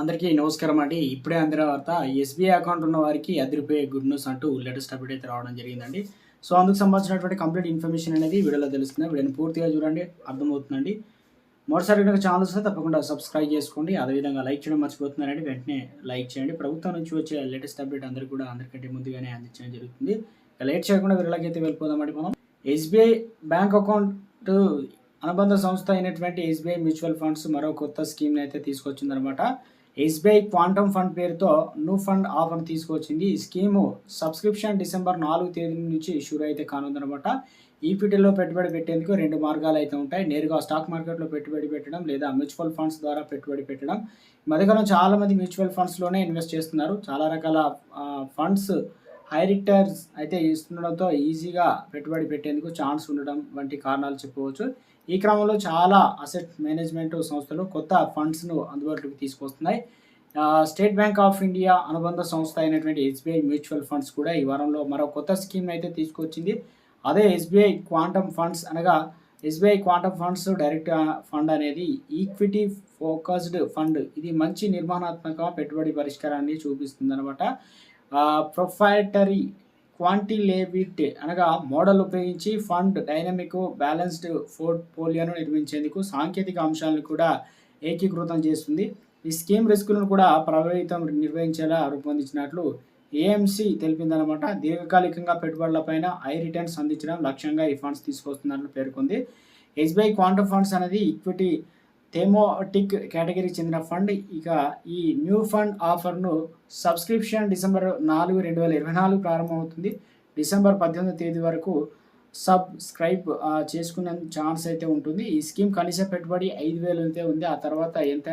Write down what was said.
అందరికీ నమస్కారం అండి. ఇప్పుడే అందిన వార్త ఎస్బీఐ అకౌంట్ ఉన్న వారికి అదిరిపోయే గుడ్ న్యూస్ అంటూ లేటెస్ట్ అప్డేట్ అయితే రావడం జరిగిందండి. సో అందుకు సంబంధించినటువంటి కంప్లీట్ ఇన్ఫర్మేషన్ అనేది వీడియోలో తెలుస్తుంది. వీడియోని పూర్తిగా చూడండి అర్థమవుతుందండి. మరోసారి కనుక ఛానల్ వస్తే తప్పకుండా సబ్స్క్రైబ్ చేసుకోండి. అదేవిధంగా లైక్ చేయడం మర్చిపోతున్నారండి. వెంటనే లైక్ చేయండి. ప్రభుత్వం నుంచి వచ్చే లేటెస్ట్ అప్డేట్ అందరికీ కూడా అందరికంటే ముందుగానే అందించడం జరుగుతుంది. లేట్ చేయకుండా వీళ్ళకైతే వెళ్ళిపోదామండి మనం. ఎస్బీఐ బ్యాంక్ అకౌంట్ అనుబంధ సంస్థ అయినటువంటి ఎస్బీఐ మ్యూచువల్ ఫండ్స్ మరో కొత్త స్కీమ్ని అయితే తీసుకొచ్చిందనమాట ఎస్బీఐ క్వాంటమ్ ఫండ్ పేరుతో న్యూ ఫండ్ ఆఫర్ తీసుకొచ్చింది. ఈ స్కీము సబ్స్క్రిప్షన్ డిసెంబర్ నాలుగు తేదీ నుంచి షూర్ అయితే కానుందనమాట ఈక్విటీలో పెట్టుబడి పెట్టేందుకు రెండు మార్గాలు అయితే ఉంటాయి. నేరుగా స్టాక్ మార్కెట్లో పెట్టుబడి పెట్టడం లేదా మ్యూచువల్ ఫండ్స్ ద్వారా పెట్టుబడి పెట్టడం. మధ్యకాలం చాలామంది మ్యూచువల్ ఫండ్స్లోనే ఇన్వెస్ట్ చేస్తున్నారు. చాలా రకాల ఫండ్స్ హై రిటర్న్స్ అయితే ఇస్తుండడంతో ఈజీగా పెట్టుబడి పెట్టేందుకు ఛాన్స్ ఉండడం వంటి కారణాలు చెప్పవచ్చు ఈ క్రమంలో చాలా అసెట్ మేనేజ్మెంట్ సంస్థలు కొత్త ఫండ్స్ను అందుబాటులోకి తీసుకొస్తున్నాయి. స్టేట్ బ్యాంక్ ఆఫ్ ఇండియా అనుబంధ సంస్థ అయినటువంటి ఎస్బీఐ మ్యూచువల్ ఫండ్స్ కూడా ఈ వారంలో మరో కొత్త స్కీమ్ అయితే తీసుకొచ్చింది. అదే ఎస్బీఐ క్వాంటమ్ ఫండ్స్ అనగా SBI quantum funds direct fund అనేది ఈక్విటీ ఫోకస్డ్ ఫండ్. ఇది మంచి నిర్మాణాత్మక పెట్టుబడి పరిష్కారాన్ని చూపిస్తుంది అనమాట ప్రొఫైటరీ క్వాంటిలేవిట్ అనగా మోడల్ ఉపయోగించి ఫండ్ డైనమిక్ బ్యాలెన్స్డ్ పోర్ట్ఫోలియోను నిర్మించేందుకు సాంకేతిక అంశాలను కూడా ఏకీకృతం చేస్తుంది. ఈ స్కీమ్ రిస్కులను కూడా ప్రభావితం నిర్వహించేలా రూపొందించినట్లు ఏఎంసీ తెలిపిందనమాట దీర్ఘకాలికంగా పెట్టుబడులపైన హై రిటర్న్స్ అందించడం లక్ష్యంగా ఈ ఫండ్స్ తీసుకొస్తున్నట్లు పేర్కొంది. ఎస్బీఐ క్వాంటమ్ ఫండ్స్ అనేది ఈక్విటీ థెమోటిక్ కేటగిరీకి చెందిన ఫండ్ ఇక ఈ న్యూ ఫండ్ ఆఫర్ను సబ్స్క్రిప్షన్ డిసెంబర్ నాలుగు రెండు వేల ఇరవై నాలుగు ప్రారంభమవుతుంది. డిసెంబర్ పద్దెనిమిది తేదీ వరకు సబ్స్క్రైబ్ చేసుకునే ఛాన్స్ అయితే ఉంటుంది. ఈ స్కీమ్ కనీస పెట్టుబడి ఐదు వేలు అయితే ఉంది. ఆ తర్వాత ఎంత